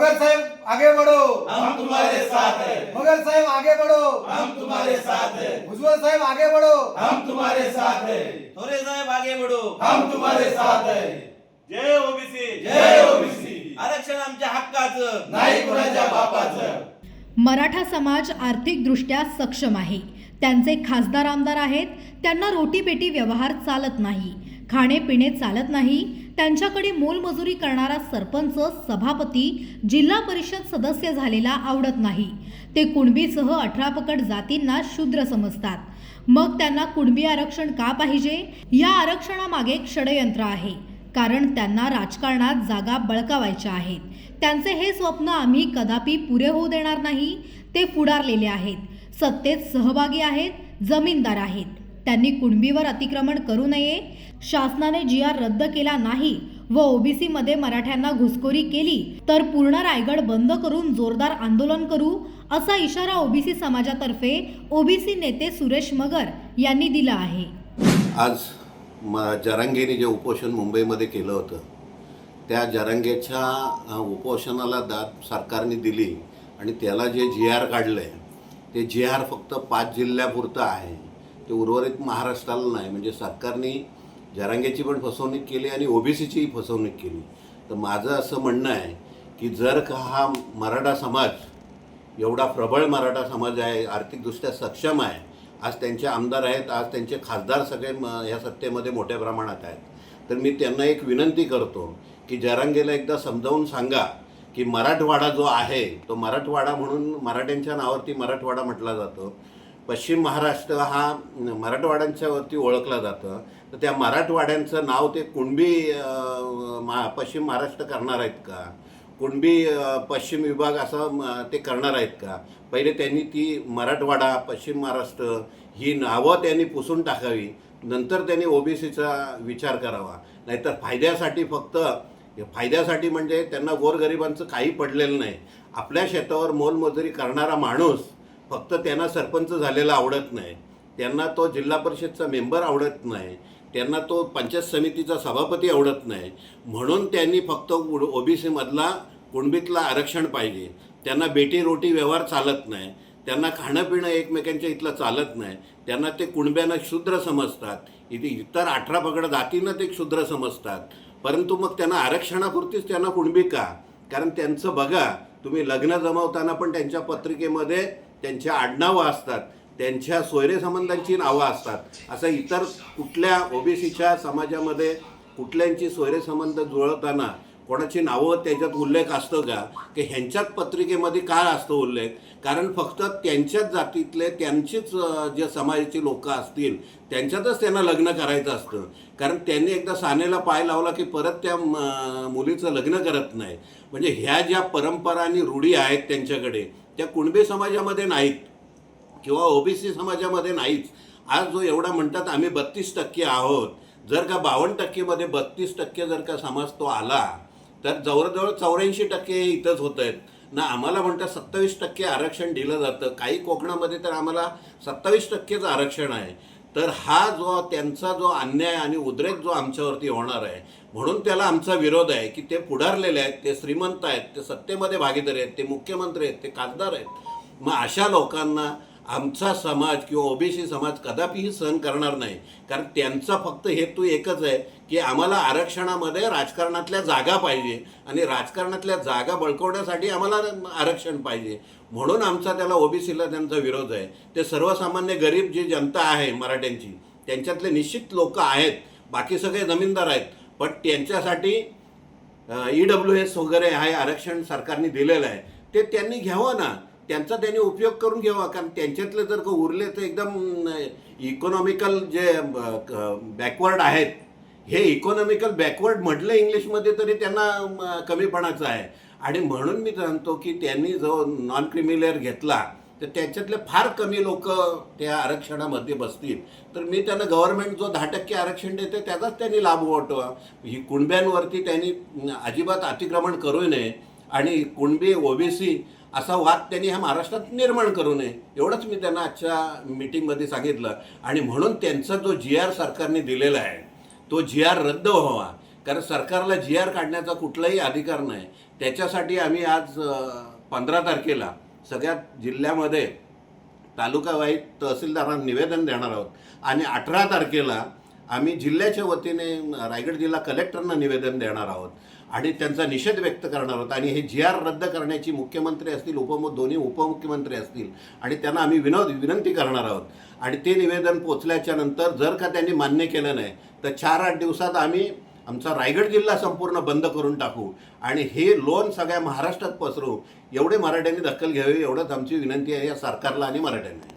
मगर साहेब आगे बढ़ो। हम तुम्हारे साथ हैं। मगर साहेब आगे बढ़ो। हम तुम्हारे साथ हैं। उज्ज्वल साहेब आगे बढ़ो। हम तुम्हारे साथ हैं। थोरे साहेब आगे बढ़ो। हम तुम्हारे साथ हैं। जय ओबीसी। जय ओबीसी। आरक्षण आमच्या हक्काचं। नाही कुणाच्या बापाचं। मराठा समाज आर्थिकदृष्ट्या सक्षम आहे. त्यांचे खासदार आमदार आहेत. त्यांना रोटीपेटी व्यवहार चालत नाही. खाणेपिणे चालत नाही. त्यांच्याकडे मोलमजुरी करणारा सरपंच सभापती जिल्हा परिषद सदस्य झालेला आवडत नाही. ते कुणबीसह अठरा पकड जातींना शूद्र समजतात. मग त्यांना कुणबी आरक्षण का पाहिजे? या आरक्षणामागे षडयंत्र आहे. कारण त्यांना राजकारणात जागा बळकावायच्या आहेत. त्यांचे हे स्वप्न आम्ही कदापि पुरे होऊ देणार नाही. ते फुडारलेले आहेत. सत्तेत सहभागी आहेत जमीनदार आहेत. त्यांनी कुणबीवर अतिक्रमण करू नये. शासनाने जी आर रद्द केला नाही व ओबीसीमध्ये मराठ्यांना घुसखोरी केली. तर पूर्ण रायगड बंद करून जोरदार आंदोलन करू असा इशारा ओबीसी समाजातर्फे ओबीसी नेते सुरेश मगर यांनी दिला आहे. आज जरांगेने जे उपोषण मुंबईमध्ये केलं होतं त्या जरांगेच्या उपोषणाला दाद सरकारने दिली आणि त्याला जे जी आर काढलं आहे ते जी आर फक्त पाच जिल्ह्यापुरतं आहे. ते उर्वरित महाराष्ट्राला नाही म्हणजे सरकारने जरांग्याची पण फसवणूक केली आणि ओबीसीचीही फसवणूक केली. तर माझं असं म्हणणं आहे की जर का हा मराठा समाज एवढा प्रबळ मराठा समाज आहे आर्थिकदृष्ट्या सक्षम आहे आज त्यांचे आमदार आहेत आज त्यांचे खासदार सगळे म ह्या सत्तेमध्ये मोठ्या प्रमाणात आहेत तर मी त्यांना एक विनंती करतो की जरांगेला एकदा समजावून सांगा की मराठवाडा जो आहे तो मराठवाडा म्हणून मराठ्यांच्या नावावरती मराठवाडा म्हटला जातो. पश्चिम महाराष्ट्र हा मराठवाड्यांच्या वरती ओळखला जातं. तर त्या मराठवाड्यांचं नाव ते कुणबी मा पश्चिम महाराष्ट्र करणार आहेत का? कुणबी पश्चिम विभाग असं म, ते करणार आहेत का? पहिले त्यांनी ती मराठवाडा पश्चिम महाराष्ट्र ही नावं त्यांनी पुसून टाकावी. नंतर त्यांनी ओबीसीचा विचार करावा. नाहीतर फायद्यासाठी फक्त फायद्यासाठी म्हणजे त्यांना गोरगरिबांचं काही पडलेलं नाही. आपल्या शेतावर मोलमजुरी करणारा माणूस फक्त त्यांना सरपंच झालेला आवडत नाही. त्यांना तो जिल्हा परिषदचा मेंबर आवडत नाही. त्यांना तो पंचायत समितीचा सभापती आवडत नाही. म्हणून त्यांनी फक्त ओबीसीमधला कुणबीतला आरक्षण पाहिजे. त्यांना बेटी रोटी व्यवहार चालत नाही. त्यांना खाणं पिणं एकमेकांच्या इथलं चालत नाही. त्यांना ते कुणब्यांना शूद्र समजतात. इथे इतर अठरा पगड जातींना ते शूद्र समजतात. परंतु मग त्यांना आरक्षणापुरतीच त्यांना कुणबी का? कारण त्यांचं बघा तुम्ही लग्न जमवताना पण त्यांच्या पत्रिकेमध्ये त्यांच्या आडनावं असतात त्यांच्या सोयरे संबंधांची नावं असतात. असं इतर कुठल्या ओबीसीच्या समाजामध्ये कुठल्यांची सोयरे संबंध जुळवताना कोणाची नावं त्याच्यात उल्लेख असतो का? की ह्यांच्याच पत्रिकेमध्ये काय असतो उल्लेख? कारण फक्त त्यांच्याच जातीतले त्यांचीच जे समाजाची लोक असतील त्यांच्यातच त्यांना लग्न करायचं असतं. कारण त्यांनी एकदा सानेला पाय लावला की परत त्या म- मुलीचं लग्न करत नाही. म्हणजे ह्या ज्या परंपरा आणि रूढी आहेत त्यांच्याकडे त्या कुणबी समाजामध्ये नाहीत किंवा ओबीसी समाजामध्ये नाहीच आज जो एवढा म्हणतात आम्ही बत्तीस टक्के आहोत. जर का बावन्न टक्केमध्ये बत्तीस टक्के जर का समाज तो आला तर जवळजवळ चौऱ्याऐंशी टक्के इथंच होत आहेत ना आम्हाला म्हणतात सत्तावीस टक्के आरक्षण दिलं जातं. काही कोकणामध्ये तर आम्हाला सत्तावीस टक्केच आरक्षण आहे. तर हा जो त्यांचा जो अन्याय आणि उद्रेक जो आमच्यावरती होणार आहे म्हणून त्याला आमचा विरोध आहे की ते पुढारलेले आहेत ते श्रीमंत आहेत ते सत्तेमध्ये भागीदारी आहेत ते मुख्यमंत्री आहेत ते खासदार आहेत. मग अशा लोकांना आमचा समाज किंवा ओबीसी समाज कदापिही सहन करणार नाही. कारण त्यांचा फक्त हेतू एकच आहे की आम्हाला आरक्षणामध्ये राजकारणातल्या जागा पाहिजे आणि राजकारणातल्या जागा बळकवण्यासाठी आम्हाला आरक्षण पाहिजे. म्हणून आमचा त्याला ओबीसीला त्यांचा विरोध आहे. ते सर्वसामान्य गरीब जी जनता आहे मराठ्यांची त्यांच्यातले निश्चित लोक आहेत. बाकी सगळे जमीनदार आहेत. पण त्यांच्यासाठी ई डब्ल्यू एस वगैरे आहे आरक्षण सरकारने दिलेलं आहे. ते त्यांनी घ्यावं ना. त्यांचा त्यांनी उपयोग करून घ्यावा. कारण त्यांच्यातले जर का उरले तर एकदम इकॉनॉमिकल जे बॅकवर्ड आहेत. हे इकॉनॉमिकल बॅकवर्ड म्हटलं इंग्लिशमध्ये तरी त्यांना कमीपणाचं आहे. आणि म्हणून मी सांगतो की त्यांनी जो नॉन क्रिमिलेअर घेतला तर त्याच्यातले फार कमी लोक त्या आरक्षणामध्ये बसतील. तर मी त्यांना गव्हर्नमेंट जो दहा टक्के आरक्षण देते त्याचाच त्यांनी लाभ उठवा. ही कुणब्यांवरती त्यांनी अजिबात अतिक्रमण करू नये. आणि कुणबी ओबीसी असा वाद त्यांनी ह्या महाराष्ट्रात निर्माण करू नये. एवढंच मी त्यांना आजच्या मीटिंगमध्ये सांगितलं. आणि म्हणून त्यांचा जो जी आर सरकारने दिलेला आहे तो जी आर रद्द व्हावा. कारण सरकारला जी आर काढण्याचा कुठलाही अधिकार नाही. त्याच्यासाठी आम्ही आज पंधरा तारखेला सगळ्या जिल्ह्यामध्ये तालुकावाईज तहसीलदारांना निवेदन देणार आहोत. आणि अठरा तारखेला आम्ही जिल्ह्याच्या वतीने रायगड जिल्हा कलेक्टरना निवेदन देणार आहोत. आणि त्यांचा निषेध व्यक्त करणार आहोत. आणि हे जी आर रद्द करण्याची मुख्यमंत्री असतील उपमु दोन्ही उपमुख्यमंत्री असतील आणि त्यांना आम्ही विनोद विनंती करणार आहोत. आणि ते निवेदन पोचल्याच्या नंतर जर का त्यांनी मान्य केलं नाही तर चार आठ दिवसात आम्ही आमचा रायगड जिल्हा संपूर्ण बंद करून टाकू आणि हे लोन सगळ्या महाराष्ट्रात पसरू एवढे मराठ्यांनी दखल घ्यावी एवढंच आमची विनंती आहे या सरकारला आणि मराठ्यांना.